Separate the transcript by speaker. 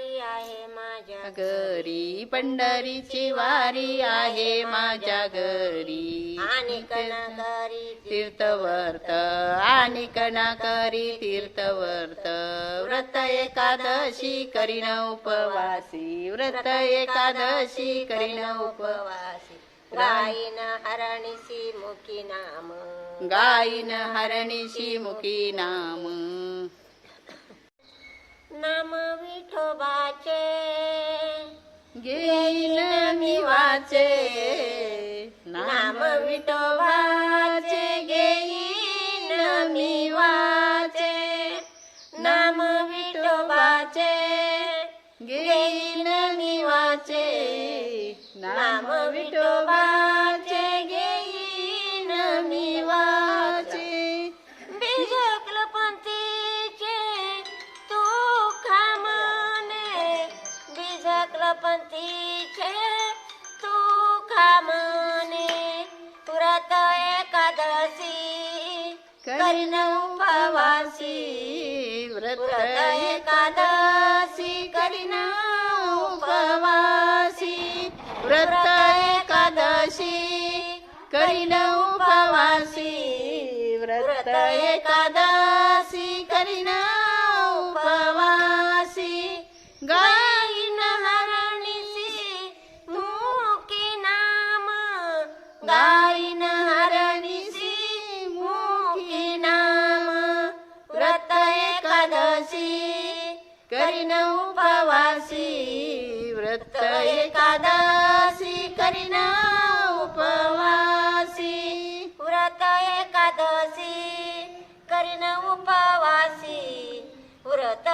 Speaker 1: वारी आहे माझ्या
Speaker 2: घरी. पंढरीची वारी आहे माझ्या घरी.
Speaker 1: आणि करी
Speaker 2: तीर्थवर्त आणि करी तीर्थवर्त. व्रत एकादशी करीन उपवासी. व्रत एकादशी करीन उपवासी.
Speaker 1: गायीन हरणीसी मुखी नाम.
Speaker 2: गायीन हरणीशी मुखी नाम. घेईन मी वाचे नाम विठोबाचे घेईन मी वाचे नाम विठोबाचे घेईन मी वाचे नाम विठोबाचे
Speaker 1: बिजकल पंथीचे तू खामने व्रत एकादशी
Speaker 2: करीन उपवासी व्रत एकादशी करीन उपवासी व्रत एकादशी करीन उपवासी व्रत एकादशी करीन करीन उपवासी व्रत एकादशी करीन उपवासी।
Speaker 1: व्रत एकादशी करीन उपवासी व्रत